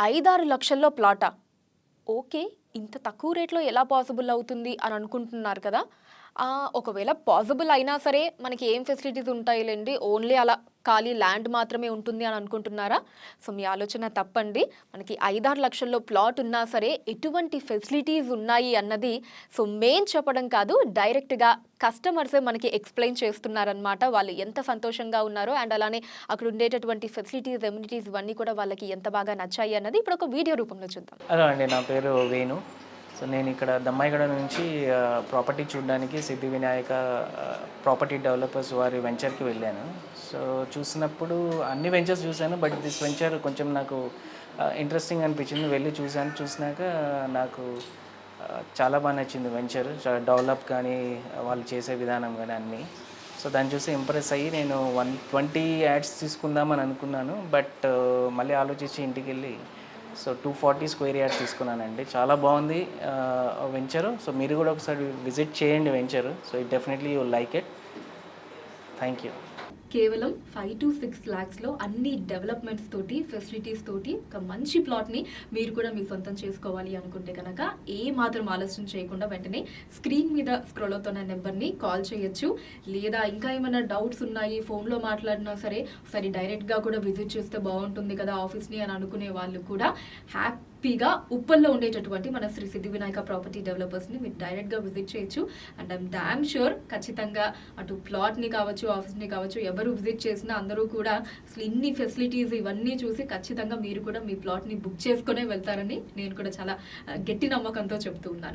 ఐదారు లక్షల్లో ప్లాటా. ఓకే ఇంత తక్కువ రేట్లో ఎలా పాసిబుల్ అవుతుంది అని అనుకుంటున్నారు కదా. ఒకవేళ పాసిబుల్ అయినా సరే మనకి ఏం ఫెసిలిటీస్ ఉంటాయిలేండి? ఓన్లీ అలా ఖాళీ ల్యాండ్ మాత్రమే ఉంటుంది అని అనుకుంటున్నారా? సో మీ ఆలోచన తప్పండి. మనకి ఐదారు లక్షల్లో ప్లాట్ ఉన్నా సరే ఎటువంటి ఫెసిలిటీస్ ఉన్నాయి అన్నది సో మెయిన్ చెప్పడం కాదు డైరెక్ట్గా కస్టమర్సే మనకి ఎక్స్ప్లెయిన్ చేస్తున్నారనమాట వాళ్ళు ఎంత సంతోషంగా ఉన్నారో అండ్ అలానే అక్కడ ఉండేటటువంటి ఫెసిలిటీస్ ఎమ్యూనిటీస్ ఇవన్నీ కూడా వాళ్ళకి ఎంత బాగా నచ్చాయి అన్నది ఇప్పుడు ఒక వీడియో రూపంలో చూద్దాం. హలో అండి నా పేరు వేణు. సో నేను ఇక్కడ దమ్మాయిగడ నుంచి ప్రాపర్టీ చూడడానికి సిద్ధి వినాయక ప్రాపర్టీ డెవలపర్స్ వారి వెంచర్కి వెళ్ళాను. సో చూసినప్పుడు అన్ని వెంచర్స్ చూశాను బట్ దిస్ వెంచర్ కొంచెం నాకు ఇంట్రెస్టింగ్ అనిపించింది. వెళ్ళి చూశాను చూసినాక నాకు చాలా బాగా నచ్చింది వెంచర్ డెవలప్ కానీ వాళ్ళు చేసే విధానం కానీ అన్నీ. సో దాన్ని చూసి ఇంప్రెస్ అయ్యి నేను వన్ ట్వంటీ యాడ్స్ తీసుకుందామని అనుకున్నాను బట్ మళ్ళీ ఆలోచించి ఇంటికి వెళ్ళి so two forty square yard తీసుకున్నానండి. చాలా బాగుంది వెంచరు. సో మీరు కూడా ఒకసారి విజిట్ చేయండి venture. So it definitely you like it thank you కేవలం ఫైవ్ టు సిక్స్ ల్యాక్స్లో అన్ని డెవలప్మెంట్స్ తోటి ఫెసిలిటీస్ తోటి ఒక మంచి ప్లాట్ని మీరు కూడా మీ సొంతం చేసుకోవాలి అనుకుంటే కనుక ఏ మాత్రం ఆలస్యం చేయకుండా వెంటనే స్క్రీన్ మీద స్క్రోల్ అవుతున్న నెంబర్ని కాల్ చేయొచ్చు. లేదా ఇంకా ఏమైనా డౌట్స్ ఉన్నాయి ఫోన్లో మాట్లాడినా సరే సరే డైరెక్ట్గా కూడా విజిట్ చేస్తే బాగుంటుంది కదా ఆఫీస్ని అని అనుకునే వాళ్ళు కూడా హ్యాపీగా ఉప్పల్లో ఉండేటటువంటి మన శ్రీ సిద్ధి వినాయక ప్రాపర్టీ డెవలపర్స్ని మీరు డైరెక్ట్గా విజిట్ చేయొచ్చు. అండ్ ఐమ్ డామ్ షూర్ ఖచ్చితంగా అటు ప్లాట్ని కావచ్చు ఆఫీస్ని కావచ్చు ఎవరు విజిట్ చేసినా అందరూ కూడా అసలు ఇన్ని ఫెసిలిటీస్ ఇవన్నీ చూసి ఖచ్చితంగా మీరు కూడా మీ ప్లాట్ని బుక్ చేసుకునే వెళ్తారని నేను కూడా చాలా గట్టి నమ్మకంతో చెప్తూ ఉన్నాను.